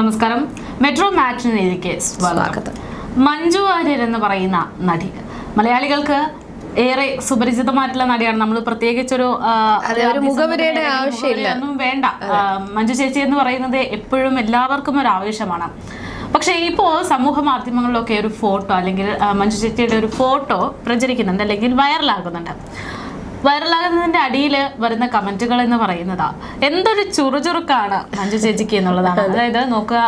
നമസ്കാരം. മെട്രോ മാറ്റിനിലേക്ക് സ്വാഗതം. മഞ്ജു വാര്യർ എന്ന് പറയുന്ന നടി. മലയാളികൾക്ക് ഏറെ സുപരിചിതമായിട്ടുള്ള നടിയാണ്. നമ്മൾ പ്രത്യേകിച്ചൊരു മുഖവരയുടെ ആവശ്യമില്ല. മുഖവുരയൊന്നും വേണ്ട. മഞ്ജു ചേച്ചി എന്ന് പറയുന്നത് എപ്പോഴും എല്ലാവർക്കും ഒരു ആവശ്യമാണ്. പക്ഷേ ഇപ്പോൾ സമൂഹ മാധ്യമങ്ങളിലൊക്കെ ഒരു ഫോട്ടോ അല്ലെങ്കിൽ മഞ്ജു ചേച്ചിയുടെ ഒരു ഫോട്ടോ പ്രചരിക്കുന്നുണ്ട് അല്ലെങ്കിൽ വൈറലാകുന്നുണ്ട്. വൈറലാകുന്നതിന്റെ അടിയിൽ വരുന്ന കമന്റുകൾ എന്ന് പറയുന്നത്. എന്തൊരു ചുറുചുറുക്കാണ് മഞ്ജു ചേച്ചിക്ക് എന്നുള്ളതാണ്. അതായത് നോക്കുക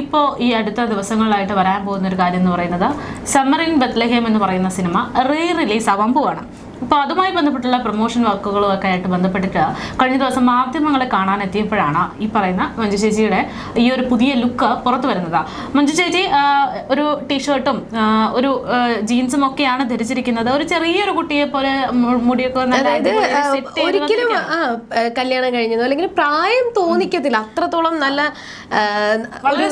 ഇപ്പോ ഈ അടുത്ത ദിവസങ്ങളിലായിട്ട് വരാൻ പോകുന്ന ഒരു കാര്യം എന്ന് പറയുന്നത് സമ്മറിൻ ബത്ലഹേം എന്ന് പറയുന്ന സിനിമ റീ റിലീസ് ആവാൻ പോവാണ്. അപ്പോൾ അതുമായി ബന്ധപ്പെട്ടുള്ള പ്രൊമോഷൻ വർക്കുകളും ഒക്കെ ആയിട്ട് ബന്ധപ്പെട്ടിട്ട് കഴിഞ്ഞ ദിവസം മാധ്യമങ്ങളെ കാണാൻ എത്തിയപ്പോഴാണ് ഈ പറയുന്ന മഞ്ജു ചേച്ചിയുടെ ഈ ഒരു പുതിയ ലുക്ക് പുറത്തു വരുന്നത്. മഞ്ജു ചേച്ചി ഒരു ടീഷർട്ടും ഒരു ജീൻസും ഒക്കെയാണ് ധരിച്ചിരിക്കുന്നത്. ഒരു ചെറിയൊരു കുട്ടിയെ പോലെ മുടിയൊക്കെ അതായത് ഒരിക്കലും കല്യാണം കഴിഞ്ഞതോ അല്ലെങ്കിൽ പ്രായം തോന്നിക്കത്തില്ല. അത്രത്തോളം നല്ല വളരെ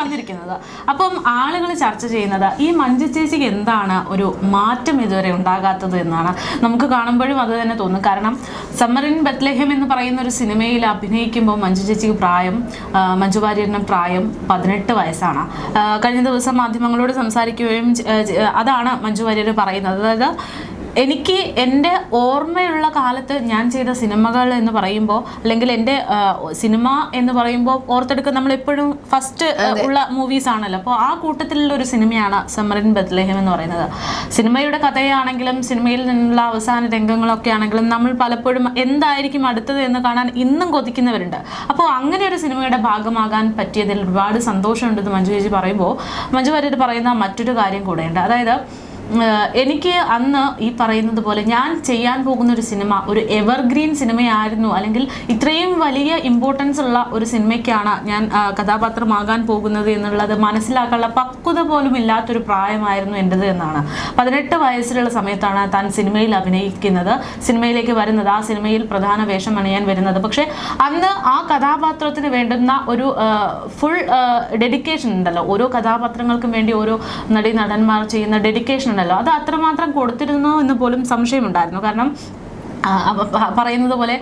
വന്നിരിക്കുന്നത്. അപ്പം ആളുകൾ ചർച്ച ചെയ്യുന്നത് ഈ മഞ്ജു ചേച്ചിക്ക് എന്താണ് ഒരു മാറ്റം ഇതുവരെ ഉണ്ടാകാത്തത് എന്നാണ് നമുക്ക് കാണുമ്പോഴും അത് തന്നെ തോന്നും. കാരണം സമ്മറിൻ ബത്ലഹം എന്ന് പറയുന്ന ഒരു സിനിമയിൽ അഭിനയിക്കുമ്പോൾ മഞ്ജു ചേച്ചിക്ക് പ്രായം മഞ്ജു വാര്യറിന് പ്രായം പതിനെട്ട് വയസ്സാണ്. കഴിഞ്ഞ ദിവസം മാധ്യമങ്ങളോട് സംസാരിക്കുകയും അതാണ് മഞ്ജു വാര്യർ പറയുന്നത്. അതായത് എനിക്ക് എന്റെ ഓർമ്മയുള്ള കാലത്ത് ഞാൻ ചെയ്ത സിനിമകൾ എന്ന് പറയുമ്പോൾ അല്ലെങ്കിൽ എന്റെ സിനിമ എന്ന് പറയുമ്പോൾ ഓർത്തെടുക്കുക നമ്മൾ എപ്പോഴും ഫസ്റ്റ് ഉള്ള മൂവീസ് ആണല്ലോ. അപ്പോൾ ആ കൂട്ടത്തിലുള്ള ഒരു സിനിമയാണ് സമ്മറിൻ ബദ്ലേഹം എന്ന് പറയുന്നത്. സിനിമയുടെ കഥയാണെങ്കിലും സിനിമയിൽ നിന്നുള്ള അവസാന രംഗങ്ങളൊക്കെ ആണെങ്കിലും നമ്മൾ പലപ്പോഴും എന്തായിരിക്കും അടുത്തത് എന്ന് കാണാൻ ഇന്നും കൊതിക്കുന്നവരുണ്ട്. അപ്പോൾ അങ്ങനെ ഒരു സിനിമയുടെ ഭാഗമാകാൻ പറ്റിയതിൽ ഒരുപാട് സന്തോഷമുണ്ടെന്ന് മഞ്ജു ചേച്ചി പറയുമ്പോൾ. മഞ്ജു വാര്യർ പറയുന്ന മറ്റൊരു കാര്യം കൂടെയുണ്ട്. അതായത് എനിക്ക് അന്ന് ഈ പറയുന്നത് പോലെ ഞാൻ ചെയ്യാൻ പോകുന്ന ഒരു സിനിമ ഒരു എവർഗ്രീൻ സിനിമയായിരുന്നു. അല്ലെങ്കിൽ ഇത്രയും വലിയ ഇമ്പോർട്ടൻസ് ഉള്ള ഒരു സിനിമയ്ക്കാണ് ഞാൻ കഥാപാത്രമാകാൻ പോകുന്നത് എന്നുള്ളത് മനസ്സിലാക്കാനുള്ള പക്വത പോലും ഇല്ലാത്തൊരു പ്രായമായിരുന്നു എന്റെത് എന്നാണ്. പതിനെട്ട് വയസ്സിലുള്ള സമയത്താണ് താൻ സിനിമയിൽ അഭിനയിക്കുന്നത്. സിനിമയിലേക്ക് വരുന്നത് ആ സിനിമയിൽ പ്രധാന വേഷം അണിയാൻ വരുന്നത്. പക്ഷേ അന്ന് ആ കഥാപാത്രത്തിന് വേണ്ടുന്ന ഒരു ഫുൾ ഡെഡിക്കേഷൻ ഉണ്ടല്ലോ. ഓരോ കഥാപാത്രങ്ങൾക്കും വേണ്ടി ഓരോ നടീ നടന്മാർ ചെയ്യുന്ന ഡെഡിക്കേഷൻ ഉണ്ടല്ലോ. അത് അത്രമാത്രം കൊടുത്തിരുന്നു എന്ന് പോലും സംശയമുണ്ടായിരുന്നു. കാരണം പറയുന്നത് പോലെ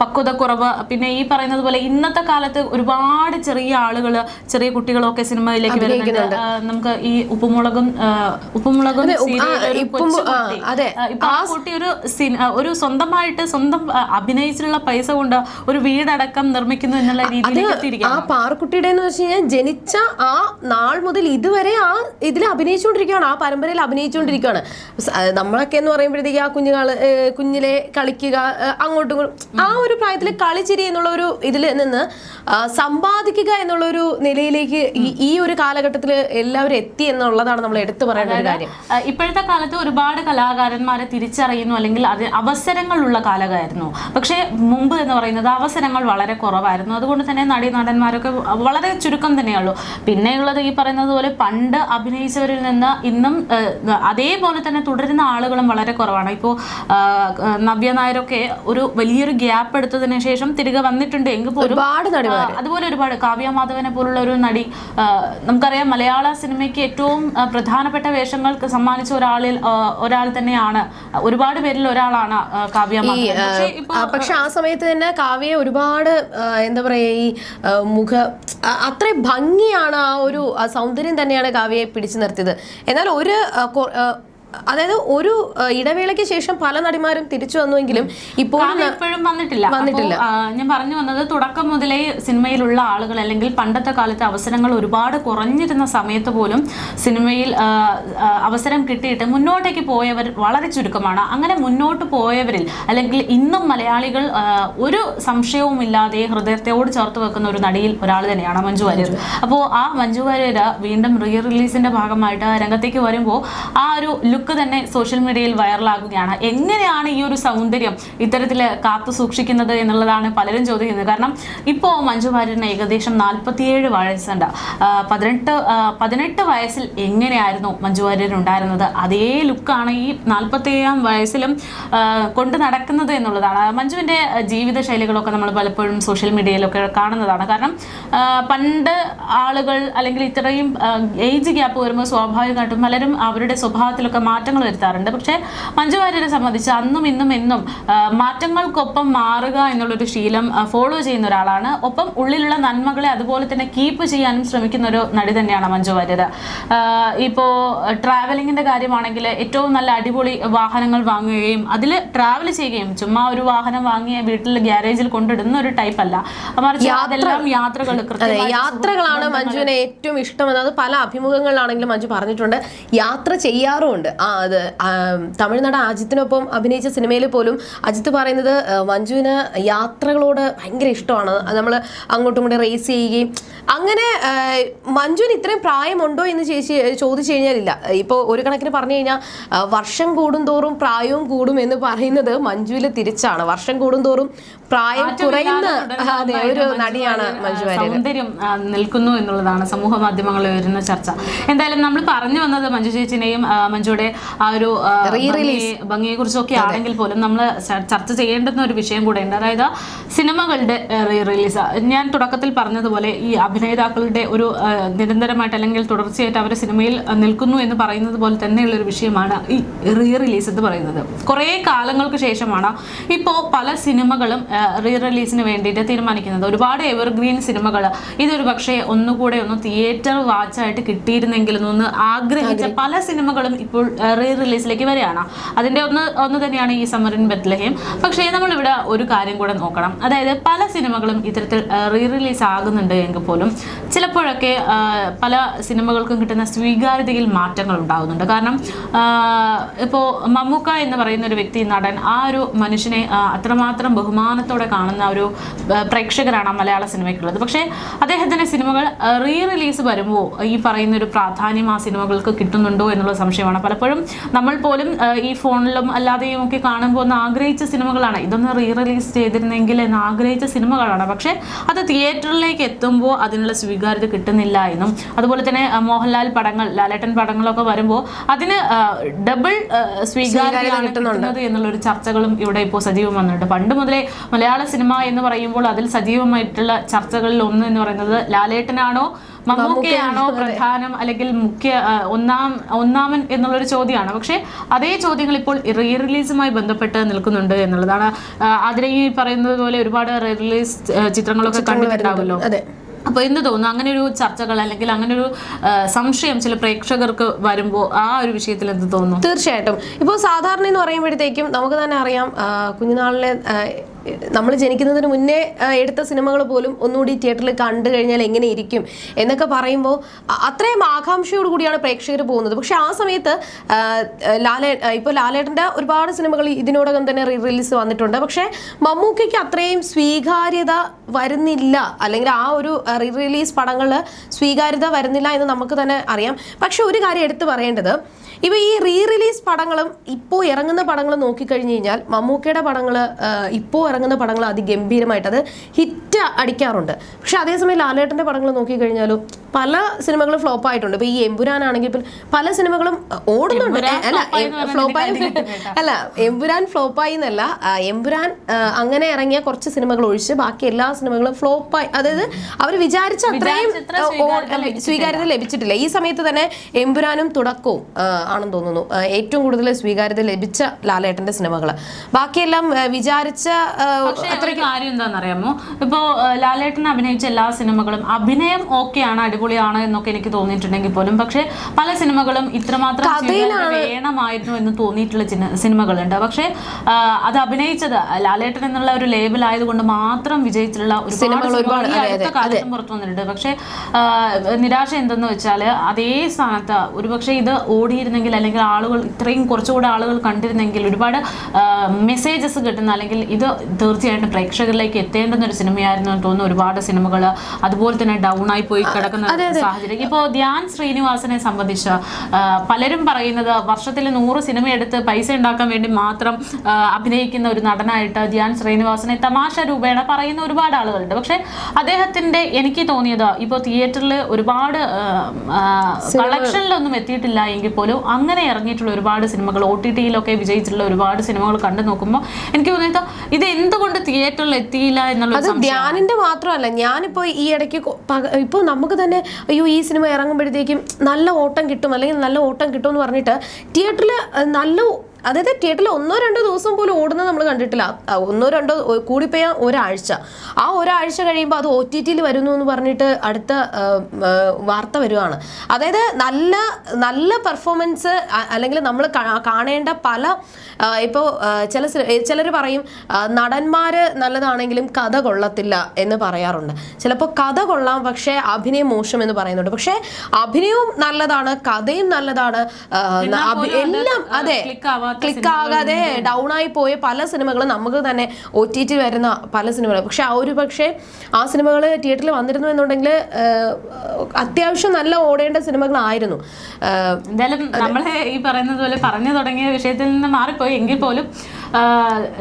പക്വതക്കുറവ് പിന്നെ ഈ പറയുന്നത് പോലെ ഇന്നത്തെ കാലത്ത് ഒരുപാട് ചെറിയ ആളുകൾ ചെറിയ കുട്ടികളൊക്കെ സിനിമയിലേക്ക് വരുന്നുണ്ട്. നമുക്ക് ഈ ഉപ്പുമുളകും ഉപ്പുമുളകും ആ, കുട്ടി. ഒരു ഒരു സ്വന്തമായിട്ട് സ്വന്തം അഭിനയിച്ചിട്ടുള്ള പൈസ കൊണ്ട് ഒരു വീടടക്കം നിർമ്മിക്കുന്നു എന്നുള്ള രീതിയിൽ ആ പാറക്കുട്ടിയുടെ എന്ന് വെച്ച് കഴിഞ്ഞാൽ ജനിച്ച ആ നാൾ മുതൽ ഇതുവരെ ആ ഇതിൽ അഭിനയിച്ചുകൊണ്ടിരിക്കുകയാണ് ആ പരമ്പരയിൽ അഭിനയിച്ചുകൊണ്ടിരിക്കുകയാണ്. നമ്മളൊക്കെ എന്ന് പറയുമ്പോഴത്തേക്ക് ആ കുഞ്ഞുകാൾ കുഞ്ഞിലെ കളിക്കുക അങ്ങോട്ടും ഇങ്ങോട്ടും. ആ ഒരു പ്രായത്തിൽ കളിച്ചിരി എന്നുള്ള ഒരു ഇതിൽ നിന്ന് സമ്പാദിക്കുക എന്നുള്ള ഒരു നിലയിലേക്ക് ഈ- ഈ ഒരു കാലഘട്ടത്തിൽ എല്ലാവരും എത്തി എന്നുള്ളതാണ് നമ്മൾ എടുത്തു പറയുന്ന ഒരു കാര്യം. ഇപ്പോഴത്തെ കാലത്ത് ഒരുപാട് കലാകാരന്മാരെ തിരിച്ചറിയുന്നു അല്ലെങ്കിൽ അത് അവസരങ്ങളുള്ള കാലമായിരുന്നു. പക്ഷേ മുമ്പ് എന്ന് പറയുന്നത് അവസരങ്ങൾ വളരെ കുറവായിരുന്നു. അതുകൊണ്ട് തന്നെ നടീ നടന്മാരൊക്കെ വളരെ ചുരുക്കം തന്നെയുള്ളൂ. പിന്നെയുള്ളത് ഈ പറയുന്നത് പോലെ പണ്ട് അഭിനയിച്ചവരിൽ നിന്ന് ഇന്നും അതേപോലെ തന്നെ തുടരുന്ന ആളുകളും വളരെ കുറവാണ്. ഇപ്പോൾ നവ്യ നായരൊക്കെ ഒരു വലിയൊരു ഗ്യാപ്പ് എടുത്തതിന് ശേഷം തിരികെ വന്നിട്ടുണ്ട്. എങ്കിൽ പോലും അതുപോലെ ഒരുപാട്. കാവ്യ മാധവനെ പോലുള്ള ഒരു നടി നമുക്കറിയാം മലയാള സിനിമയ്ക്ക് ഏറ്റവും പ്രധാനപ്പെട്ട വേഷങ്ങൾക്ക് സമ്മാനിച്ച ഒരാളിൽ ഒരാൾ തന്നെയാണ്. ഒരുപാട് പേരിൽ ഒരാളാണ് കാവ്യ മാധവൻ. പക്ഷേ ആ, സമയത്ത് തന്നെ കാവ്യ ഒരുപാട് എന്താ പറയാ ഈ മുഖ അത്ര ഭംഗിയാണ് ആ ഒരു സൗന്ദര്യം തന്നെയാണ് കാവ്യയെ പിടിച്ചു നിർത്തിയത്. എന്നാൽ ഒരു അതായത് ഒരു ഇടവേളയ്ക്ക് ശേഷം പല നടിമാരും തിരിച്ചു വന്നുവെങ്കിലും ഇപ്പോൾ ഇപ്പോഴും വന്നിട്ടില്ല. വന്നിട്ടില്ല. ഞാൻ പറഞ്ഞു വന്നത് തുടക്കം മുതലേ സിനിമയിലുള്ള ആളുകൾ അല്ലെങ്കിൽ പണ്ടത്തെ കാലത്ത് അവസരങ്ങൾ ഒരുപാട് കുറഞ്ഞിരുന്ന സമയത്ത് പോലും സിനിമയിൽ അവസരം കിട്ടിയിട്ട് മുന്നോട്ടേക്ക് പോയവർ വളരെ ചുരുക്കമാണ്. അങ്ങനെ മുന്നോട്ട് പോയവരിൽ അല്ലെങ്കിൽ ഇന്നും മലയാളികൾ ഒരു സംശയവും ഇല്ലാതെ ഹൃദയത്തോട് ചേർത്ത് വെക്കുന്ന ഒരു നടിയിൽ ഒരാൾ തന്നെയാണ് മഞ്ജു വാര്യർ. അപ്പോൾ ആ മഞ്ജു വാര്യർ വീണ്ടും റീ റിലീസിന്റെ ഭാഗമായിട്ട് രംഗത്തേക്ക് വരുമ്പോൾ ആ ഒരു ലുക്ക് തന്നെ സോഷ്യൽ മീഡിയയിൽ വൈറലാകുകയാണ്. എങ്ങനെയാണ് ഈ ഒരു സൗന്ദര്യം ഇത്തരത്തിൽ കാത്തു സൂക്ഷിക്കുന്നത് എന്നുള്ളതാണ് പലരും ചോദിക്കുന്നത് കാരണം ഇപ്പോൾ മഞ്ജു വാര്യറിന് ഏകദേശം നാൽപ്പത്തിയേഴ് വയസ്സുണ്ട്. പതിനെട്ട് പതിനെട്ട് വയസ്സിൽ എങ്ങനെയായിരുന്നു മഞ്ജു വാര്യർ ഉണ്ടായിരുന്നത്? അതേ ലുക്കാണ് ഈ നാൽപ്പത്തേഴാം വയസ്സിലും കൊണ്ട് നടക്കുന്നത് എന്നുള്ളതാണ്. മഞ്ജുവിന്റെ ജീവിത ശൈലികളൊക്കെ നമ്മൾ പലപ്പോഴും സോഷ്യൽ മീഡിയയിലൊക്കെ കാണുന്നതാണ്. കാരണം പണ്ട് ആളുകൾ അല്ലെങ്കിൽ ഇത്രയും ഏജ് ഗ്യാപ്പ് വരുമ്പോൾ സ്വാഭാവികമായിട്ടും പലരും അവരുടെ സ്വഭാവത്തിലൊക്കെ മാറ്റങ്ങൾ വരുത്താറുണ്ട്. പക്ഷേ മഞ്ജു വാര്യരെ സംബന്ധിച്ച് അന്നും ഇന്നും എന്നും മാറ്റങ്ങൾക്കൊപ്പം മാറുക എന്നുള്ളൊരു ശീലം ഫോളോ ചെയ്യുന്ന ഒരാളാണ്. ഒപ്പം ഉള്ളിലുള്ള നന്മകളെ അതുപോലെ തന്നെ കീപ്പ് ചെയ്യാനും ശ്രമിക്കുന്ന ഒരു നടി തന്നെയാണ് മഞ്ജു വാര്യർ ഇപ്പോൾ ട്രാവലിങ്ങിന്റെ കാര്യമാണെങ്കിൽ ഏറ്റവും നല്ല അടിപൊളി വാഹനങ്ങൾ വാങ്ങുകയും അതിൽ ട്രാവൽ ചെയ്യുകയും ചുമ്മാ ഒരു വാഹനം വാങ്ങിയ വീട്ടിൽ ഗ്യാരേജിൽ കൊണ്ടിടുന്ന ഒരു ടൈപ്പ് അല്ല. മറിച്ച് അതെല്ലാം യാത്രകൾ യാത്രകളാണ് മഞ്ജുവിനെ ഏറ്റവും ഇഷ്ടമെന്ന് അത് പല അഭിമുഖങ്ങളിലാണെങ്കിലും മഞ്ജു പറഞ്ഞിട്ടുണ്ട്. യാത്ര ചെയ്യാറുമുണ്ട്. തമിഴ്നാട് അജിത്തിനൊപ്പം അഭിനയിച്ച സിനിമയിൽ പോലും അജിത്ത് പറയുന്നത് മഞ്ജുവിന് യാത്രകളോട് ഭയങ്കര ഇഷ്ടമാണ്. നമ്മൾ അങ്ങോട്ടും ഇങ്ങോട്ടും റേസ് ചെയ്യുകയും അങ്ങനെ മഞ്ജുവിന് ഇത്രയും പ്രായമുണ്ടോ എന്ന് ചേച്ചി ചോദിച്ചു കഴിഞ്ഞാലില്ല. ഇപ്പോൾ ഒരു കണക്കിന് പറഞ്ഞു കഴിഞ്ഞാൽ വർഷം കൂടും തോറും പ്രായവും കൂടും എന്ന് പറയുന്നത് മഞ്ജുവിൽ തിരിച്ചാണ്. വർഷം കൂടും തോറും പ്രായം കുറയുന്ന അതെ ഒരു നടിയാണ് മഞ്ജു സൗന്ദര്യം നിൽക്കുന്നു എന്നുള്ളതാണ് സമൂഹ മാധ്യമങ്ങളിൽ വരുന്ന ചർച്ച. എന്തായാലും നമ്മൾ പറഞ്ഞു വന്നത് മഞ്ജു ചേച്ചിനെയും ആ, ആ ഒരു ഭംഗിയെ കുറിച്ചൊക്കെ ആണെങ്കിൽ പോലും നമ്മൾ ചർച്ച ചെയ്യേണ്ടുന്ന ഒരു വിഷയം കൂടെ ഉണ്ട്. അതായത് സിനിമകളുടെ റീ റിലീസ് ഞാൻ തുടക്കത്തിൽ പറഞ്ഞതുപോലെ ഈ അഭിനേതാക്കളുടെ ഒരു നിരന്തരമായിട്ട് അല്ലെങ്കിൽ തുടർച്ചയായിട്ട് അവർ സിനിമയിൽ നിൽക്കുന്നു എന്ന് പറയുന്നത് പോലെ തന്നെയുള്ള ഒരു വിഷയമാണ് ഈ റീ റിലീസ് എന്ന് പറയുന്നത്. കുറേ കാലങ്ങൾക്ക് ശേഷമാണ് ഇപ്പോൾ പല സിനിമകളും റീ റിലീസിന് വേണ്ടിയിട്ട് തീരുമാനിക്കുന്നത്. ഒരുപാട് എവർഗ്രീൻ സിനിമകൾ ഇതൊരു പക്ഷേ ഒന്നുകൂടെ ഒന്ന് തിയേറ്റർ വാച്ചായിട്ട് കിട്ടിയിരുന്നെങ്കിൽ ഒന്ന് ആഗ്രഹിച്ച പല സിനിമകളും ഇപ്പോൾ റീ റിലീസിലേക്ക് വരികയാണ്. അതിന്റെ ഒന്ന് ഒന്ന് തന്നെയാണ് ഈ സമറിൻ ബത്ലഹേം പക്ഷേ നമ്മളിവിടെ ഒരു കാര്യം കൂടെ നോക്കണം. അതായത് പല സിനിമകളും ഇത്തരത്തിൽ റീ റിലീസ് ആകുന്നുണ്ട് എങ്കിൽ പോലും ചിലപ്പോഴൊക്കെ പല സിനിമകൾക്കും കിട്ടുന്ന സ്വീകാര്യതയിൽ മാറ്റങ്ങൾ ഉണ്ടാകുന്നുണ്ട്. കാരണം ഇപ്പോൾ മമ്മൂക്ക എന്ന് പറയുന്ന ഒരു വ്യക്തി നടൻ ആ ഒരു മനുഷ്യനെ അത്രമാത്രം ബഹുമാനത്തോടെ കാണുന്ന ഒരു പ്രേക്ഷകരാണ് മലയാള സിനിമയ്ക്കുള്ളത്. പക്ഷേ അദ്ദേഹത്തിന്റെ സിനിമകൾ റീ റിലീസ് വരുമ്പോൾ ഈ പറയുന്ന ഒരു പ്രാധാന്യം ആ സിനിമകൾക്ക് കിട്ടുന്നുണ്ടോ എന്നുള്ള സംശയമാണ്. പലപ്പോഴും നമ്മൾ പോലും ഈ ഫോണിലും അല്ലാതെയും ഒക്കെ കാണുമ്പോൾ ഒന്ന് ആഗ്രഹിച്ച സിനിമകളാണ്. ഇതൊന്ന് റീ റിലീസ് ചെയ്തിരുന്നെങ്കിൽ എന്ന് ആഗ്രഹിച്ച സിനിമകളാണ്. പക്ഷേ അത് തിയേറ്ററിലേക്ക് എത്തുമ്പോൾ അതിനുള്ള സ്വീകാര്യത കിട്ടുന്നില്ല എന്നും അതുപോലെ തന്നെ മോഹൻലാൽ പടങ്ങൾ ലാലേട്ടൻ പടങ്ങളൊക്കെ വരുമ്പോൾ അതിന് ഡബിൾ സ്വീകാര്യത കിട്ടുന്നത് എന്നുള്ള ഒരു ചർച്ചകളും ഇവിടെ ഇപ്പോൾ സജീവം വന്നിട്ടുണ്ട്. പണ്ട് മുതലേ മലയാള സിനിമ എന്ന് പറയുമ്പോൾ അതിൽ സജീവമായിട്ടുള്ള ചർച്ചകളിൽ ഒന്ന് എന്ന് പറയുന്നത് ലാലേട്ടനാണോ മമ്മൂക്കയാണോ പ്രധാനം അല്ലെങ്കിൽ മുഖ്യ ഒന്നാം ഒന്നാമൻ എന്നുള്ളൊരു ചോദ്യമാണ്. പക്ഷേ അതേ ചോദ്യങ്ങൾ ഇപ്പോൾ റീ റിലീസുമായി ബന്ധപ്പെട്ട് നിൽക്കുന്നുണ്ട് എന്നുള്ളതാണ്. അതിനെ ഈ പറയുന്നത് പോലെ ഒരുപാട് റീ റിലീസ് ചിത്രങ്ങളൊക്കെ കണ്ടിട്ടുണ്ടാവുമല്ലോ. അതെ. അപ്പോൾ എന്ത് തോന്നുന്നു? അങ്ങനെ ഒരു ചർച്ചകൾ അല്ലെങ്കിൽ അങ്ങനെ ഒരു സംശയം ചില പ്രേക്ഷകർക്ക് വരുമ്പോൾ ആ ഒരു വിഷയത്തിൽ എന്ത് തോന്നുന്നു? തീർച്ചയായിട്ടും. ഇപ്പോൾ സാധാരണ എന്ന് പറയുമ്പോഴത്തേക്കും നമുക്ക് തന്നെ അറിയാം കുഞ്ഞുനാളിലെ നമ്മൾ ജനിക്കുന്നതിന് മുന്നേ എടുത്ത സിനിമകൾ പോലും ഒന്നുകൂടി തിയേറ്ററിൽ കണ്ടു കഴിഞ്ഞാൽ എങ്ങനെ ഇരിക്കും എന്നൊക്കെ പറയുമ്പോൾ അത്രയും ആകാംക്ഷയോട് കൂടിയാണ് പ്രേക്ഷകർ പോകുന്നത്. പക്ഷെ ആ സമയത്ത് ലാലേ ഇപ്പോൾ ലാലേട്ടന്റെ ഒരുപാട് സിനിമകൾ ഇതിനോടകം തന്നെ റീ റിലീസ് വന്നിട്ടുണ്ട്. പക്ഷേ മമ്മൂക്കയ്ക്ക് അത്രയും സ്വീകാര്യത വരുന്നില്ല. അല്ലെങ്കിൽ ആ ഒരു റീ റിലീസ് പടങ്ങൾ സ്വീകാര്യത വരുന്നില്ല എന്ന് നമുക്ക് തന്നെ അറിയാം. പക്ഷെ ഒരു കാര്യം എടുത്തു പറയേണ്ടത് ഇപ്പോൾ ഈ റീ റിലീസ് പടങ്ങളും ഇപ്പോൾ ഇറങ്ങുന്ന പടങ്ങൾ നോക്കിക്കഴിഞ്ഞ് കഴിഞ്ഞാൽ മമ്മൂക്കയുടെ പടങ്ങൾ ഇപ്പോൾ ഇറങ്ങുന്ന പടങ്ങൾ അതിഗംഭീരമായിട്ട് അത് ഹിറ്റ് അടിക്കാറുണ്ട്. പക്ഷെ അതേസമയം ലാലേട്ടന്റെ പടങ്ങൾ നോക്കിക്കഴിഞ്ഞാലും പല സിനിമകളും ഫ്ലോപ്പ് ആയിട്ടുണ്ട്. ഇപ്പൊ ഈ എമ്പുരാനാണെങ്കിൽ പല സിനിമകളും ഓടുന്നുണ്ട്. അല്ല ഫ്ലോപ്പ് ആയി അല്ല പറഞ്ഞാൽ ഫ്ലോപ്പായി ആയി അല്ല എമ്പുരാൻ ഫ്ലോപ്പായി എന്നല്ല എമ്പുരാൻ അങ്ങനെ ഇറങ്ങിയ കുറച്ച് സിനിമകൾ ഒഴിച്ച് ബാക്കി എല്ലാ സിനിമകളും ഫ്ലോപ്പ് ആയി. അതായത് അവർ വിചാരിച്ച അത്രയും സ്വീകാര്യത ലഭിച്ചിട്ടില്ല. ഈ സമയത്ത് തന്നെ എമ്പുരാനും തുടക്കവും ആണെന്ന് തോന്നുന്നു. ഏറ്റവും കൂടുതൽ സ്വീകാര്യത ലഭിച്ച ലാലേട്ടന്റെ സിനിമകൾ ബാക്കിയെല്ലാം വിചാരിച്ച കാര്യം എന്താണെന്നറിയാമോ? ഇപ്പോ ലാലേട്ടൻ അഭിനയിച്ച എല്ലാ സിനിമകളും അഭിനയം ഓക്കെയാണ് അടിപൊളിയാണ് എന്നൊക്കെ എനിക്ക് തോന്നിയിട്ടുണ്ടെങ്കിൽ പോലും. പക്ഷേ പല സിനിമകളും ഇത്രമാത്രം വേണമായിരുന്നു എന്ന് തോന്നിയിട്ടുള്ള സിനിമകളുണ്ട്. പക്ഷേ അത് അഭിനയിച്ചത് ലാലേട്ടൻ എന്നുള്ള ഒരു ലേബൽ ആയതുകൊണ്ട് മാത്രം വിജയിച്ചിട്ടുള്ള ഒരുപാട് സിനിമകൾ ഈ പുറത്തു വന്നിട്ടുണ്ട്. പക്ഷേ നിരാശ എന്തെന്ന് വെച്ചാൽ അതേ സ്ഥാനത്ത് ഒരുപക്ഷെ ഇത് ഓടിയിരുന്നെങ്കിൽ അല്ലെങ്കിൽ ആളുകൾ ഇത്രയും കുറച്ചുകൂടെ ആളുകൾ കണ്ടിരുന്നെങ്കിൽ ഒരുപാട് മെസ്സേജസ് കിട്ടുന്ന അല്ലെങ്കിൽ ഇത് തീർച്ചയായിട്ടും പ്രേക്ഷകരിലേക്ക് എത്തേണ്ടുന്ന ഒരു സിനിമയായിരുന്നു എന്ന് തോന്നുന്നു ഒരുപാട് സിനിമകൾ അതുപോലെ തന്നെ ഡൗൺ ആയി പോയി കിടക്കുന്ന സാഹചര്യം. ഇപ്പോൾ ധ്യാൻ ശ്രീനിവാസനെ സംബന്ധിച്ച് പലരും പറയുന്നത് വർഷത്തിൽ നൂറ് സിനിമ എടുത്ത് പൈസ ഉണ്ടാക്കാൻ വേണ്ടി മാത്രം അഭിനയിക്കുന്ന ഒരു നടനായിട്ട് ധ്യാൻ ശ്രീനിവാസനെ തമാശ രൂപേണ പറയുന്ന ഒരുപാട് ആളുകളുണ്ട്. പക്ഷേ അദ്ദേഹത്തിന്റെ എനിക്ക് തോന്നിയത് ഇപ്പോൾ തിയേറ്ററിൽ ഒരുപാട് കളക്ഷനിലൊന്നും എത്തിയിട്ടില്ല എങ്കിൽ പോലും അങ്ങനെ ഇറങ്ങിയിട്ടുള്ള ഒരുപാട് സിനിമകൾ ഒ ടി ടിയിലൊക്കെ വിജയിച്ചിട്ടുള്ള ഒരുപാട് സിനിമകൾ കണ്ടു നോക്കുമ്പോൾ എനിക്ക് തോന്നിയത് ഇത് എന്തുകൊണ്ട് തിയേറ്ററിൽ എത്തിയില്ല എന്നുള്ള അത് ധ്യാനിന്റെ മാത്രമല്ല ഞാനിപ്പോ ഈ ഇടയ്ക്ക് ഇപ്പോൾ ഇപ്പൊ നമുക്ക് തന്നെ അയ്യോ ഈ സിനിമ ഇറങ്ങുമ്പോഴത്തേക്കും നല്ല ഓട്ടം കിട്ടും അല്ലെങ്കിൽ നല്ല ഓട്ടം കിട്ടും എന്ന് പറഞ്ഞിട്ട് തിയേറ്ററിൽ നല്ല അതായത് തിയേറ്ററിൽ ഒന്നോ രണ്ടോ ദിവസം പോലും ഓടുന്നത് നമ്മൾ കണ്ടിട്ടില്ല. ഒന്നോ രണ്ടോ കൂടിപ്പോയാൽ കൂടിപ്പോയ ഒരാഴ്ച. ആ ഒരാഴ്ച കഴിയുമ്പോൾ അത് ഒ ടി ടിയിൽ വരുന്നു എന്ന് പറഞ്ഞിട്ട് അടുത്ത വാർത്ത വരുവാണ്. അതായത് നല്ല നല്ല പെർഫോമൻസ് അല്ലെങ്കിൽ നമ്മൾ കാണേണ്ട പല ഇപ്പോൾ ചില ചിലർ പറയും നടന്മാർ നല്ലതാണെങ്കിലും കഥ കൊള്ളത്തില്ല എന്ന് പറയാറുണ്ട്. ചിലപ്പോൾ കഥ കൊള്ളാം പക്ഷേ അഭിനയം മോശം എന്ന് പറയുന്നുണ്ട്. പക്ഷേ അഭിനയവും നല്ലതാണ് കഥയും നല്ലതാണ് എല്ലാം അതെ ക്ലിക്ക് ആകാതെ ഡൗൺ ആയി പോയ പല സിനിമകളും നമുക്ക് തന്നെ ഒ ടി ടി വരുന്ന പല സിനിമകൾ പക്ഷെ ആ ഒരു പക്ഷേ ആ സിനിമകൾ തിയേറ്ററിൽ വന്നിരുന്നു എന്നുണ്ടെങ്കിൽ അത്യാവശ്യം നല്ല ഓടേണ്ട സിനിമകളായിരുന്നു. എന്തായാലും നമ്മളെ ഈ പറയുന്നത് പോലെ പറഞ്ഞു തുടങ്ങിയ വിഷയത്തിൽ നിന്ന് മാറിപ്പോയി. എങ്കിൽ പോലും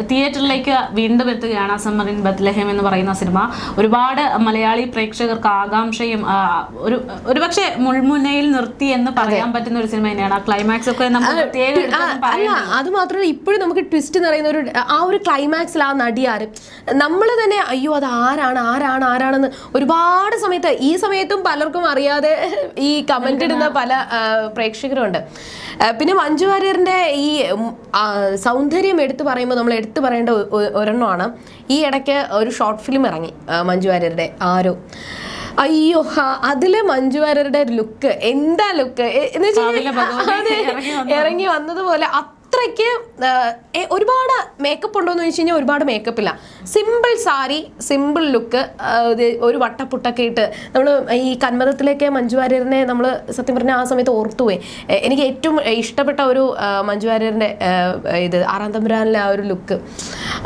തിയേറ്ററിലേക്ക് വീണ്ടും എത്തുകയാണ് സമ്മറിൻ ബത്ലഹേം എന്ന് പറയുന്ന സിനിമ. ഒരുപാട് മലയാളി പ്രേക്ഷകർക്ക് ആകാംക്ഷയും ഒരു ഒരുപക്ഷെ മുൾമുനയിൽ നിർത്തി എന്ന് പറയാൻ പറ്റുന്ന ഒരു സിനിമ തന്നെയാണ്. ആ ക്ലൈമാക്സ് ഒക്കെ നമ്മൾ അത് മാത്രമല്ല ഇപ്പോഴും നമുക്ക് ട്വിസ്റ്റ് എന്ന് പറയുന്ന ഒരു ആ ഒരു ക്ലൈമാക്സിൽ ആ നടി ആര്? നമ്മൾ തന്നെ അയ്യോ അത് ആരാണ് ആരാണ് ആരാണെന്ന് ഒരുപാട് സമയത്ത് ഈ സമയത്തും പലർക്കും അറിയാതെ ഈ കമന്റ് ഇടുന്ന പല പ്രേക്ഷകരുണ്ട് പിന്നെ മഞ്ജു വാര്യറിന്റെ ഈ സൗന്ദര്യം എടുത്തു പറയുമ്പോൾ നമ്മൾ എടുത്തു പറയേണ്ട ഒരെണ്ണമാണ്. ഈ ഇടയ്ക്ക് ഒരു ഷോർട്ട് ഫിലിം ഇറങ്ങി മഞ്ജു വാര്യരുടെ ആരോ. അയ്യോ ഹാ അതിൽ മഞ്ജു വാര്യരുടെ ലുക്ക് എന്താ ലുക്ക് എന്ന് വെച്ചാൽ. ഇറങ്ങി വന്നതുപോലെ അത്രയ്ക്ക് ഒരുപാട് മേക്കപ്പ് ഉണ്ടോ എന്ന് ചോദിച്ചു കഴിഞ്ഞാൽ ഒരുപാട് മേക്കപ്പ് ഇല്ല. സിമ്പിൾ സാരി സിമ്പിൾ ലുക്ക് ഒരു വട്ടപ്പുട്ടൊക്കെ ഇട്ട് നമ്മൾ ഈ കന്മതത്തിലേക്ക് മഞ്ജു വാര്യറിനെ നമ്മൾ സത്യം പറഞ്ഞാൽ ആ സമയത്ത് ഓർത്തുപോയി എനിക്ക് ഏറ്റവും ഇഷ്ടപ്പെട്ട ഒരു മഞ്ജു വാര്യറിന്റെ ഇത് ആറാം തമ്പുരാനിലെ ആ ഒരു ലുക്ക്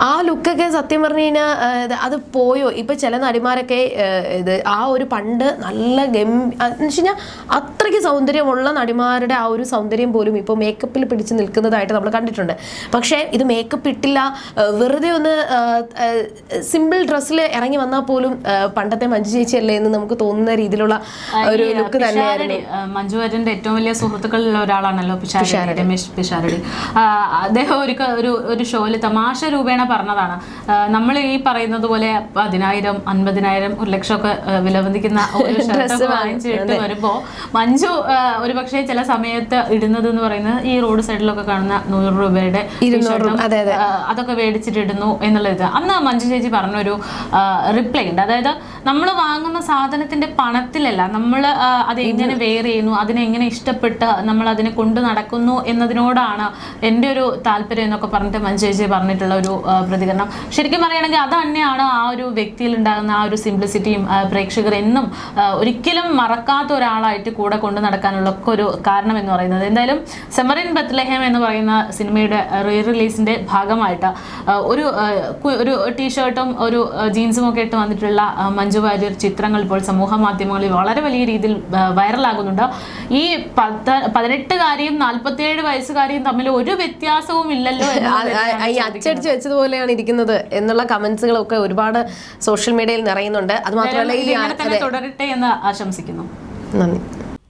ആ ലുക്കൊക്കെ സത്യം പറഞ്ഞു കഴിഞ്ഞാൽ അത് പോയോ? ഇപ്പം ചില നടിമാരൊക്കെ ഇത് ആ ഒരു പണ്ട് നല്ല ഗം എന്ന് വെച്ച് കഴിഞ്ഞാൽ അത്രയ്ക്ക് സൗന്ദര്യമുള്ള നടിമാരുടെ ആ ഒരു സൗന്ദര്യം പോലും ഇപ്പോൾ മേക്കപ്പിൽ പിടിച്ച് നിൽക്കുന്നതായിട്ട് നമ്മൾ കണ്ടിട്ടുണ്ട്. പക്ഷേ ഇത് മേക്കപ്പ് ഇട്ടില്ല. വെറുതെ ഒന്ന് സിമ്പിൾ ഡ്രസ്സിൽ ഇറങ്ങി വന്നാൽ പോലും പണ്ടത്തെ മഞ്ജു ചേച്ചി അല്ലേ എന്ന് നമുക്ക് തോന്നുന്ന രീതിയിലുള്ള ഒരു ലുക്ക് തന്നെയായിരുന്നു. മഞ്ജു വാര്യന്റെ ഏറ്റവും വലിയ സുഹൃത്തുക്കളിൽ ഒരാളാണല്ലോ പിഷാരടി. രമേശ് പിഷാരടി. അദ്ദേഹം ഒരു ഒരു ഒരു ഷോയിൽ തമാശ രൂപേണ പറഞ്ഞതാണ്. നമ്മൾ ഈ പറയുന്നത് പോലെ പതിനായിരം അൻപതിനായിരം ഒരു ലക്ഷം ഒക്കെ വിലവന്തിക്കുന്ന ഒരു ഷർട്ട് വാങ്ങിച്ചിട്ട് വരുമ്പോ മഞ്ജു ഒരു പക്ഷേ ചില സമയത്ത് ഇടുന്നത് എന്ന് പറയുന്നത് ഈ റോഡ് സൈഡിലൊക്കെ കാണുന്ന നൂറ് രൂപയുടെ. അതൊക്കെ മേടിച്ചിട്ടിടുന്നു എന്നുള്ള എന്നുള്ളത്. അന്ന് മഞ്ജു ചേച്ചി പറഞ്ഞൊരു റിപ്ലൈ ഉണ്ട്. അതായത് നമ്മൾ വാങ്ങുന്ന സാധനത്തിന്റെ പണത്തിലല്ല നമ്മൾ അത് എങ്ങനെ വെയർ ചെയ്യുന്നു അതിനെ എങ്ങനെ ഇഷ്ടപ്പെട്ട് നമ്മൾ അതിനെ കൊണ്ട് നടക്കുന്നു എന്നതിനോടാണ് എന്റെ ഒരു താല്പര്യം എന്നൊക്കെ പറഞ്ഞിട്ട് മഞ്ജു ചേച്ചി പറഞ്ഞിട്ടുള്ള ഒരു പ്രതികരണം. ശരിക്കും പറയുകയാണെങ്കിൽ അത് തന്നെയാണ് ആ ഒരു വ്യക്തിയിൽ ഉണ്ടാകുന്ന ആ ഒരു സിംപ്ലിസിറ്റിയും പ്രേക്ഷകർ എന്നും ഒരിക്കലും മറക്കാത്ത ഒരാളായിട്ട് കൂടെ കൊണ്ടു നടക്കാനുള്ള ഒക്കെ ഒരു കാരണം എന്ന് പറയുന്നത്. എന്തായാലും സെമറിൻ ബത്ലഹേം എന്ന് പറയുന്ന സിനിമയുടെ റീ റിലീസിന്റെ ഭാഗമായിട്ട് ഒരു ഒരു ടീഷർട്ടും ഒരു ജീൻസും ഒക്കെ ഇട്ട് വന്നിട്ടുള്ള മഞ്ജു വാര്യർ ചിത്രങ്ങൾ ഇപ്പോൾ സമൂഹ മാധ്യമങ്ങളിൽ വളരെ വലിയ രീതിയിൽ വൈറലാകുന്നുണ്ട്. ഈ പത്ത് പതിനെട്ടുകാരിയും നാൽപ്പത്തിയേഴ് വയസ്സുകാരിയും തമ്മിൽ ഒരു വ്യത്യാസവും ഇല്ലല്ലോ ഈ അച്ചടിച്ച് വെച്ചതുപോലെയാണ് ഇരിക്കുന്നത് എന്നുള്ള കമന്റ്സുകളൊക്കെ ഒരുപാട് സോഷ്യൽ മീഡിയയിൽ നിറയുന്നുണ്ട്. അത് മാത്രമല്ല തുടരട്ടെ എന്ന് ആശംസിക്കുന്നു. നന്ദി.